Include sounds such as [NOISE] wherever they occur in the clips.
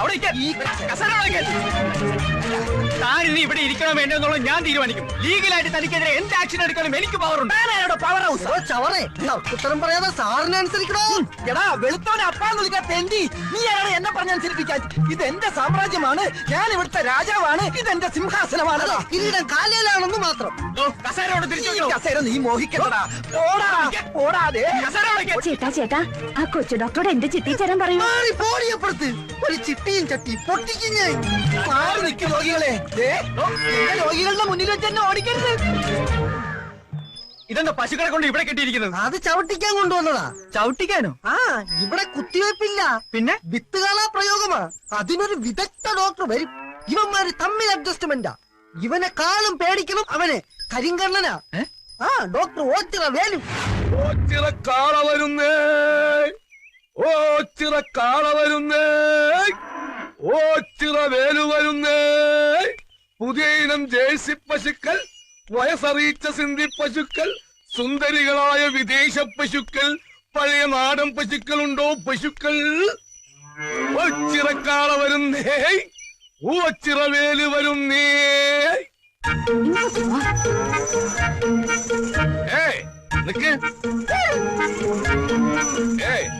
അവിടെ താൻ ഇനി ഇവിടെ ഇരിക്കണോ വേണ്ടോ എന്നുള്ളത് ഞാൻ തീരുമാനിക്കും. ലീഗലായിട്ട് തനിക്കെതിരെ എന്ത് ആക്ഷൻ എടുക്കണം എനിക്ക് പവർ ഉണ്ട്. പവർ ഹൗസ് ഓ ചവറേ. ഉത്തരം പറയാതെ സാറിനെ അനുസരിക്കണോ? എടാ വെളുത്തോനെ അപ്പാന്ന് വിളിക്കാൻ തെണ്ടി. നീ ആരാണ് എന്നെ പറഞ്ഞനുസരിപ്പിക്കാൻ ഇത് എന്റെ സാമ്രാജ്യമാണ്. ഞാൻ ഇവിടുത്തെ രാജാവാണ്. ഇത് എന്റെ സിംഹാസനമാണ് കിരീടം കാലയിലാണെന്ന് മാത്രം. ഓ, കസേര തിരിച്ചു? കസേര നീ മോഹിക്കണ്ടടാ. ഓടാ ഓടാതെ കസേര. ചേട്ടാ ചേട്ടാ ആ കൊച്ചു ഡോക്ടറോട് എന്റെ ചിട്ടി ചേരാൻ പറയൂ. ഒരു ഒരു ചിട്ടിയും ചട്ടി പൊട്ടിക്കും ഞാൻ മാറി നിൽക്കും രോഗികളെ. ദേ, രോഗികളുടെ മുന്നിൽ വെച്ച് തന്നെ ഓടിക്കരുത്. ഇതെന്താ പശുക്കളെ കൊണ്ട് ഇവിടെ കെട്ടിയിരിക്കുന്നത്? അത് ചവിട്ടിക്കാൻ കൊണ്ടുവന്നതാ. ചവിട്ടിക്കാനോ? ആ ഇവിടെ കുത്തിവെപ്പില്ല പിന്നെ? വിത്ത് കാണാ പ്രയോഗമാ. അതിനൊരു വിദഗ്ധ ഡോക്ടർ വരും. ഇവന്മാര് തമ്മിൽ അഡ്ജസ്റ്റ്മെന്റാ. ഇവനെ കാളും പേടിക്കണം അവനെ കരിങ്കണ്ണനാ. ആ ഡോക്ടർ ഓച്ചിറ വേലും. ഓച്ചിറ കാള വരുന്നേ. ഓച്ചിറ കാള വരുന്നേ. ഓച്ചിറ വേലു വരുന്നേ. പുതിയ ഇനം ജേഴ്സി പശുക്കൾ വയസ്സറിയിച്ച സിന്ധി പശുക്കൾ സുന്ദരികളായ വിദേശ പശുക്കൾ പഴയ നാടൻ പശുക്കളുണ്ടോ പശുക്കൾ? ഒച്ചിറക്കാള കാള വരുന്നേ. ഓച്ചിറ വേലു വരുന്നേ. ഏ നിക്ക്. ഏയ്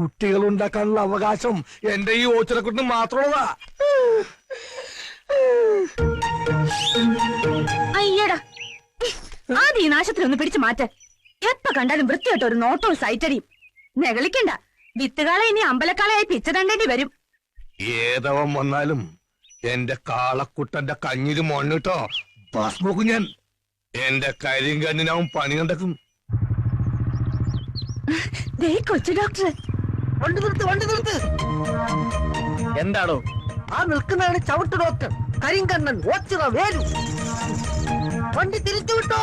കുട്ടികൾ ഉണ്ടാക്കാനുള്ള അവകാശം എന്റെ ഈ ഓച്ചിറക്കുട്ടിന് മാത്രമുള്ളതാ. അയ്യടാ. ആദ്യ ഈ നാശത്തിൽ ഒന്ന് പിടിച്ചു മാറ്റ. എപ്പ കണ്ടാലും വൃത്തിയായിട്ട് ഒരു നോട്ടവും സൈറ്റടിയും. നെകളിക്കണ്ട വിത്തുകാളെ ഇനി അമ്പലക്കാളയായി പിച്ചതണ്ടേണ്ടി വരും. ഏതവൻ വന്നാലും എന്റെ കാളക്കുട്ടന്റെ കഞ്ഞിൽ മണ്ണിട്ടോ? ബസ് നോക്കും ഞാൻ. എന്റെ കരിങ്കണ്ണിനാവും പണി കണ്ടക്കും കൊച്ചു ഡോക്ടർ വണ്ടി നിർത്ത് വണ്ടി നിർത്ത്. എന്താണോ ആ നിൽക്കുന്നതാണ് ചവിട്ട് ഡോക്ടർ കരിങ്കണ്ണൻ ഓച്ചിറ വേലു. വണ്ടി തിരിച്ചു വിട്ടോ?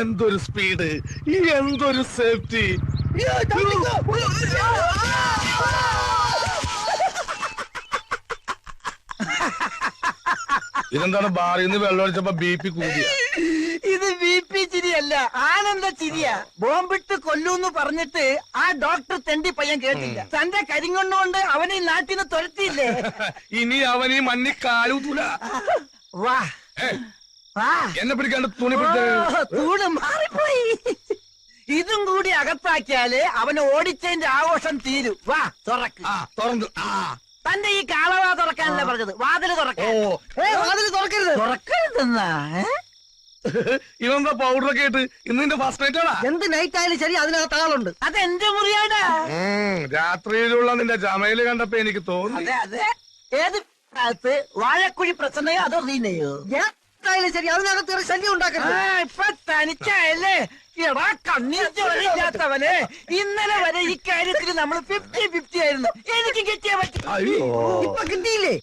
എന്തൊരു സ്പീഡ് എന്തൊരു സേഫ്റ്റി ഇതെന്താണ്? ബാറിൽ നിന്ന് വെള്ളം ഒഴിച്ചപ്പോ ബി പി കൂടിയ. പി ചിരിയല്ല ആനന്ദ ചിരിയാ. ബോംബിട്ട് കൊല്ലൂന്ന് പറഞ്ഞിട്ട് ആ ഡോക്ടർ തെണ്ടി പയ്യൻ കേട്ടില്ല. തന്റെ കരിങ്കൊണ്ടുകൊണ്ട് അവനെ ഈ നാട്ടിൽ നിന്ന് തുരത്തിയില്ലേ? [LAUGHS] ഇനി അവൻ ഈ മണ്ണി കാലൂത്തൂല [LAUGHS] വാ. എന്നെ പിടിക്കാണ്ട് തുണി ഓ, പിടിച്ച തൂണ് മാറിപ്പോയി. ഇതും കൂടി അകത്താക്കിയാൽ അവന് ഓടിച്ചതിന്റെ ആഘോഷം തീരും. വാ തുറക്ക്. ആ തുറന്നു. ആ. തന്റെ ഈ കാളവാ തുറക്കാനല്ലേ പറഞ്ഞത്? വാതിൽ ഓ. വാതിൽ ഏ വാതിൽ തുറക്കരുത്. തുറക്കരുതെന്നാ ഏ? ഇവന്താ പൗഡറൊക്കെ ഇട്ട് ഇന്ന് നിന്റെ ഫസ്റ്റ് നൈറ്റ് ആണാ? എന്ത് നൈറ്റ് ആയാലും ശരി അതിനകത്ത് ആളുണ്ട്. അതെന്റെ മുറിയാടാ. രാത്രിയിലുള്ള നിന്റെ ജമയിൽ കണ്ടപ്പോ എനിക്ക് തോന്നി. അതെ അതെ. ഏത് ഭാഗത്ത് വാഴക്കുഴി പ്രസന്നയോ അതോ റീനയോ? ഏതായാലും ശരി അതിനകത്ത് ഒരു ശല്യം ആ ഉണ്ടാക്കരുത് ഇപ്പൊ തനിച്ചായല്ലേ? എടാ കണ്ണീർ ചോരയില്ലാത്തവനെ. ഇന്നലെ വരെ ഈ കാര്യത്തിൽ നമ്മൾ ഫിഫ്റ്റി ഫിഫ്റ്റി ആയിരുന്നു. എനിക്ക് കിട്ടിയേ പറ്റി. അയ്യോ. ഇപ്പൊ കിട്ടിയില്ലേ?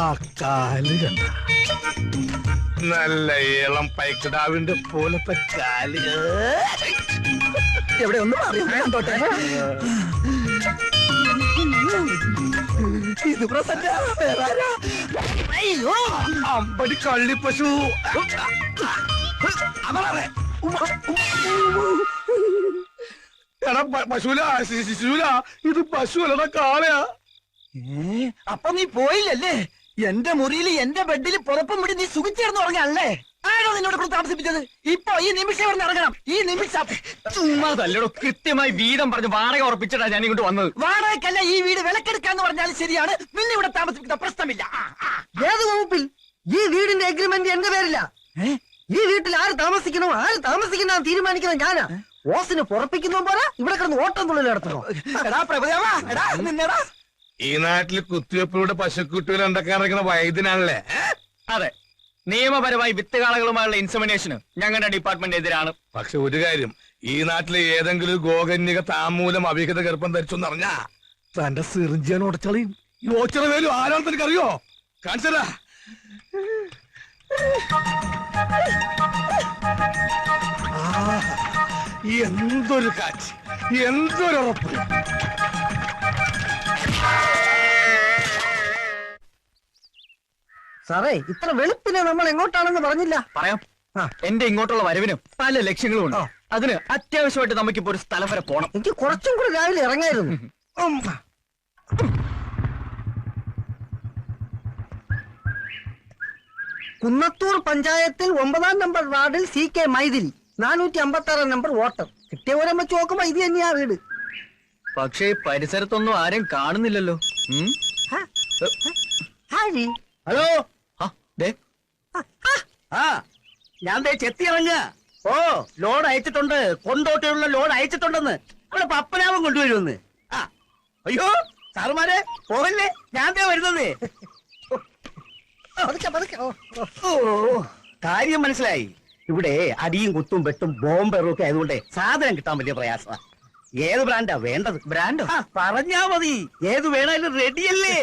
ആ കാൽ കണ്ട. നല്ല ഏളം പൈക്കിടാവിന്റെ പോലത്തെ കാൽ. എവിടെ ഒന്ന് കണ്ടോട്ടെ. ഇത് അയ്യോ അമ്പടി കള്ളിപ്പശു അമറേ. എടാ പശുല ശിശുല ഇത് പശുവല്ലടാ കാളയാ. അപ്പൊ നീ പോയില്ലല്ലേ? എന്റെ മുറിയിൽ എന്റെ ബെഡിൽ പുറപ്പം വിടി നീ സുഖിച്ചേർന്ന് പറഞ്ഞല്ലേ ആരോ നിന്നോട് കൂടെ താമസിപ്പിച്ചത്? ഇപ്പൊ ഈ നിമിഷം ഇവിടെ ഇറങ്ങണം. ഈ നിമിഷം. ചുമ്മാതല്ലോ കൃത്യമായി വീതം പറഞ്ഞ് വാടക ഉറപ്പിച്ചിട്ടാ ഞാൻ ഇങ്ങോട്ട് വന്നത്. വാടകയ്ക്കല്ല ഈ വീട് വിലക്കെടുക്കാന്ന് പറഞ്ഞാലും ശരിയാണ്. നിന്നെ ഇവിടെ താമസിപ്പിക്കുന്ന പ്രശ്നമില്ല. ആ, ആ. ഏത് വകുപ്പിൽ? ഈ വീടിന്റെ അഗ്രിമെന്റ് എന്റെ പേരില്ല. ഈ വീട്ടിൽ ആര് താമസിക്കണോ ആര് താമസിക്കണോ തീരുമാനിക്കുന്നത് ഞാനാ. ഓസിന് പുറപ്പിക്കുന്ന പോലെ ഇവിടെ കിടന്ന് ഓട്ടം തുള്ളിൽ നടത്തണോ എടാ പ്രഭുദേവാ എടാ നിന്നെടാ. ഈ നാട്ടിൽ കുത്തിവെപ്പിലൂടെ പശുക്കുട്ടികൾ ഉണ്ടാക്കാൻ ഇറങ്ങുന്ന വൈദ്യനാണല്ലേ? അതെ. നിയമപരമായി വിത്തുകാളകളുമായുള്ള ഇൻസമിനേഷന് ഞങ്ങളുടെ ഡിപ്പാർട്ട്മെന്റ് എതിരാണ്. പക്ഷെ ഒരു കാര്യം ഈ നാട്ടിലെ ഏതെങ്കിലും ഗോകന്യക താമൂലം അവിഹിത ഗർഭം ധരിച്ചു എന്നറിഞ്ഞാ തന്റെ സിറിഞ്ചിയോ ഉടച്ചളയും. ഈ ഓച്ചറ വേലും ആരാണെന്ന് എനിക്കറിയോ കാണിച്ചതാ എന്തൊരു കാറ്റ് എന്തൊരു ഉറപ്പ്. സാറേ ഇത്ര വെളുപ്പിനെ നമ്മൾ എങ്ങോട്ടാണെന്ന് പറഞ്ഞില്ല. പറയാം. എന്റെ ഇങ്ങോട്ടുള്ള വരവിനും പല ലക്ഷ്യങ്ങളും ഉണ്ട് അതിന് അത്യാവശ്യമായിട്ട് നമുക്കിപ്പോ ഒരു സ്ഥലം വരെ പോണം. എനിക്ക് കുറച്ചും കൂടി രാവിലെ ഇറങ്ങായിരുന്നു. കുന്നത്തൂർ പഞ്ചായത്തിൽ ഒമ്പതാം നമ്പർ വാർഡിൽ സി കെ മൈതിരി നാനൂറ്റി അമ്പത്തി ആറാം നമ്പർ വോട്ടർ. കിട്ടിയ ഓരം വെച്ച് നോക്കുമ്പോ ഇത് തന്നെയാ വീട്. പക്ഷേ പരിസരത്തൊന്നും ആരും കാണുന്നില്ലല്ലോ? ഹലോ? ആ ഞാൻ ദേ ചെത്തി ഇറങ്ങുക ഓ ലോഡ് അയച്ചിട്ടുണ്ട്. കൊണ്ടോട്ടിയുള്ള ലോഡ് അയച്ചിട്ടുണ്ടെന്ന്. അവിടെ പപ്പനാവും കൊണ്ടുവരുമെന്ന്. ആ അയ്യോ സാറുമാരെ പോകല്ലേ? ഞാൻ ദേ വരുന്നത്. പതുക്കെ, പതുക്കെ. ഓ, ഓ. കാര്യം മനസ്സിലായി. ഇവിടെ അടിയും കുത്തും വെട്ടും ബോംബെറും ഒക്കെ ആയതുകൊണ്ട് സാധനം കിട്ടാൻ വലിയ പ്രയാസമാ. ഏത് ബ്രാൻഡാ വേണ്ടത്? ബ്രാൻഡോ? ആ, പറഞ്ഞാ മതി. ഏത് വേണാലും റെഡിയല്ലേ?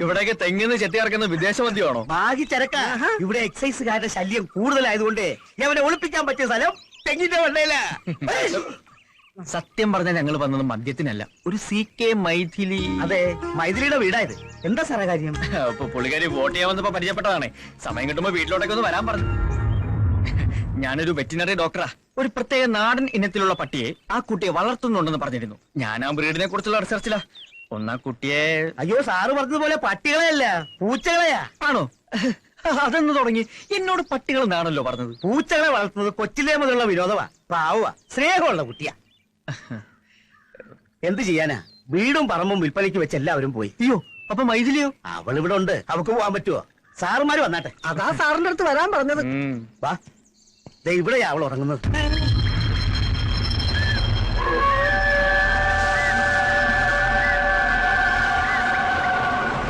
ഇവിടെയൊക്കെ തെങ്ങിന്ന് ചെത്തി ഇറക്കുന്ന വിദേശ മദ്യമാണോ? ബാഗി ചരക്ക. ഇവിടെ എക്സൈസുകാരുടെ ശല്യം കൂടുതലായതുകൊണ്ട് അവനെ ഒളിപ്പിക്കാൻ പറ്റിയ സ്ഥലം തെങ്ങിന്റെ വണ്ടയില സത്യം പറഞ്ഞാൽ ഞങ്ങൾ വന്നത് മദ്യത്തിനല്ല. ഒരു സി കെ മൈഥിലി. അതെ മൈഥിലിയുടെ വീടായത്. എന്താ സാറേ കാര്യം? പുള്ളിക്കാരി വോട്ട് ചെയ്യാൻ വന്നപ്പോ പരിചയപ്പെട്ടതാണ്. സമയം കിട്ടുമ്പോ വീട്ടിലോട്ടൊക്കെ ഒന്ന് വരാൻ പറഞ്ഞു. ഞാനൊരു വെറ്റിനറി ഡോക്ടറാ. ഒരു പ്രത്യേക നാടൻ ഇനത്തിലുള്ള പട്ടിയെ ആ കുട്ടിയെ വളർത്തുന്നുണ്ടെന്ന് പറഞ്ഞിരുന്നു. ഞാൻ ആ ബ്രീഡിനെ കുറിച്ചുള്ള റിസർച്ചിലാ ഒന്നാ കുട്ടിയെ അയ്യോ സാറ് പറഞ്ഞതുപോലെ പട്ടികളെയല്ല പൂച്ചകളെയാ. ആണോ? അതെന്ന് തുടങ്ങി. എന്നോട് പട്ടികൾ എന്നാണല്ലോ പറഞ്ഞത്? പൂച്ചകളെ വളർത്തുന്നത് കൊച്ചിലേ മുതലുള്ള വിനോദമാ പാവുക സ്നേഹമുള്ള കുട്ടിയാ. എന്ത് ചെയ്യാനാ? വീടും പറമ്പും വിൽപ്പനയ്ക്ക് വെച്ച് എല്ലാവരും പോയി. അയ്യോ അപ്പൊ മൈഥിലിയോ? അവൾ ഇവിടെ ഉണ്ട്. അവക്ക് പോവാൻ പറ്റുമോ സാറുമാര് വന്നാട്ടെ. അതാ സാറിന്റെ അടുത്ത് വരാൻ പറഞ്ഞത്. വാ. ദേ ഇവിടെയാ അവൾ ഉറങ്ങുന്നത്.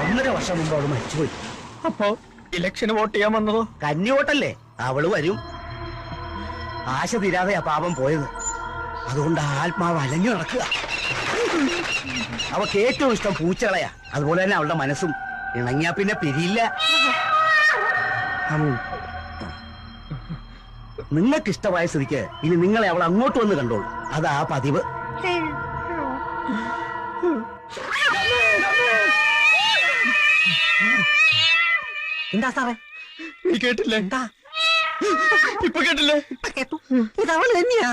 ഒന്നര വർഷം മുമ്പ് അവൾ മരിച്ചുപോയി. അപ്പോ ഇലക്ഷന് വോട്ട് ചെയ്യാൻ വന്നതോ? കന്നി വോട്ടല്ലേ? അവൾ വരും. ആശ തീരാതെയാ ആ പാപം പോയത്. അതുകൊണ്ട് ആത്മാവ് അലഞ്ഞു നടക്കുക. അവക്ക് ഏറ്റവും ഇഷ്ടം പൂച്ചകളയാ. അതുപോലെ തന്നെ അവളുടെ മനസ്സും. ഇണങ്ങിയാ പിന്നെ പിരിയില്ല. നിങ്ങൾക്ക് ഇഷ്ടമായ സ്ഥിതിക്ക് ഇനി നിങ്ങളെ അവൾ അങ്ങോട്ട് വന്ന് കണ്ടോളൂ. അതാ പതിവ്. എന്താ സാറേ? നീ കേട്ടില്ലേ? ഇപ്പൊ കേട്ടില്ലേ? കേട്ടു. ഇത് അവൾ തന്നെയാ.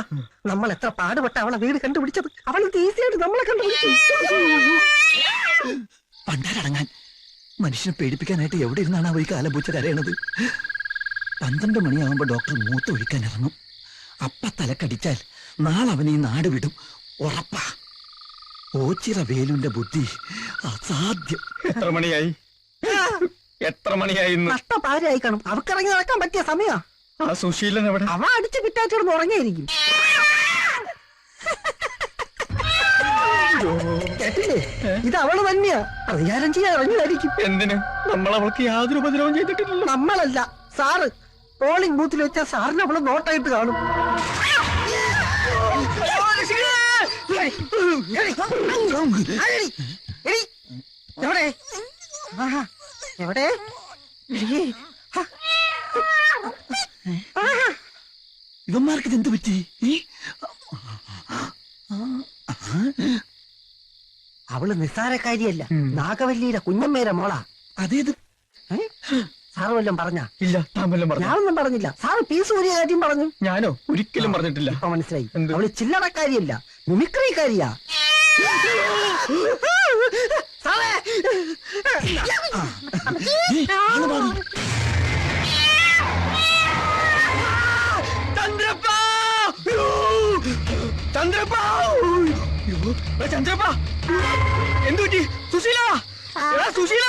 നമ്മൾ എത്ര പാടുപെട്ട അവളെ വീട് കണ്ടുപിടിച്ചത്. അവൾ ഇത് ഈസിയായിട്ട് നമ്മളെ കണ്ടുപിടിച്ചു. പണ്ടാരടങ്ങാൻ മനുഷ്യനെ പേടിപ്പിക്കാനായിട്ട് എവിടെ ഇരുന്നാണ് ഈ കാലപൂച്ച കരയണത്? പന്ത്രണ്ട് മണിയാകുമ്പോ ഡോക്ടർ മൂത്ത് ഒഴിക്കാൻ ഇറങ്ങും അപ്പ തലക്കടിച്ചാൽ നാളെ അവൻ ഈ നാട് വിടും. ഉറപ്പാ. ഓച്ചിറ വേലുന്റെ ബുദ്ധി അസാധ്യം. എത്ര മണിയായി? എത്ര മണിയായി ഇന്ന്? നഷ്ടപാരായി കാണും അവക്കിറങ്ങി നടക്കാൻ പറ്റിയ സമയാ. ആ സുശീലൻ എവിടെ? അവ അടിച്ച് പിറ്റാച്ചിടന്ന് ഉറങ്ങിയിരിക്കും. കേട്ടില്ലേ? ഇത് അവൾ തന്നെയാ. പ്രതികാരം ചെയ്യാൻ ഇറങ്ങിയതായിരിക്കും. എന്തിന്? നമ്മൾ അവൾക്ക് യാതൊരു ഉപദ്രവം ചെയ്തിട്ടില്ല നമ്മളല്ല. സാറ്. പോളിംഗ് ബൂത്തിൽ വെച്ച സാറിന് അവൾ നോട്ടായിട്ട് കാണും. എവിടെ? ഇവന്മാർക്ക് ഇതെന്ത് പറ്റി? അവൾ നിസ്സാരക്കാരിയല്ല. നാഗവല്ലിയുടെ കുഞ്ഞമ്മേരെ മോളാ. അതേത്? സാറ് വല്ലതും പറഞ്ഞ? ഇല്ല താൻ വല്ലതും പറഞ്ഞു ഞാനൊന്നും പറഞ്ഞില്ല. സാറ് പീസ് ഊരിയ കാര്യം പറഞ്ഞു. ഞാനോ? ഒരിക്കലും പറഞ്ഞിട്ടില്ല. ഇപ്പൊ മനസ്സിലായി. എന്ത്? അവൾ ചില്ലറക്കാരിയല്ല മിമിക്രിക്കാരിയാ. സാറേ! ചന്ദ്രപ്പ! ചന്ദ്രപ്പ! ചന്ദ്രപ്പ! എന്തു പറ്റി സുശീല എടാ, സുശീല!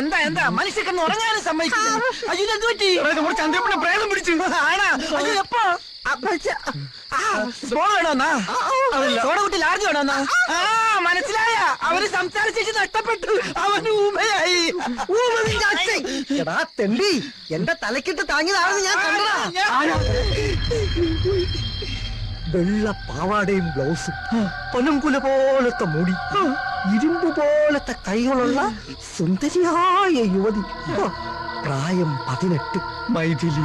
എന്താ എന്താ? മനുഷ്യക്കെന്ന് ഉറങ്ങാനും സമ്മതിക്കില്ല. അയ്യോ എന്ത് പറ്റി? നമ്മുടെ ചന്ദ്രപ്പനെ പ്രേതം പിടിച്ചു. ആണാ? അയ്യോ എപ്പോ? സോഡ വേണോന്നാ സോഡ കുട്ടി ലാർജ് വേണോന്നാ ആ മനസ്സിലായ. അവർ സംസാരിച്ചിട്ട് നഷ്ടപ്പെട്ടു. അവന് ഊമയായി. എടാ തെണ്ടി. എന്റെ തലക്കിട്ട് താങ്ങിയതാണെന്ന് ഞാൻ കണ്ടതാ. വെള്ള പാവാടയും ബ്ലൗസും പനങ്കുല പോലത്തെ മുടി ഇരുമ്പ് പോലത്തെ കൈകളുള്ള സുന്ദരിയായ യുവതി. പ്രായം പതിനെട്ട് മൈഥിലി.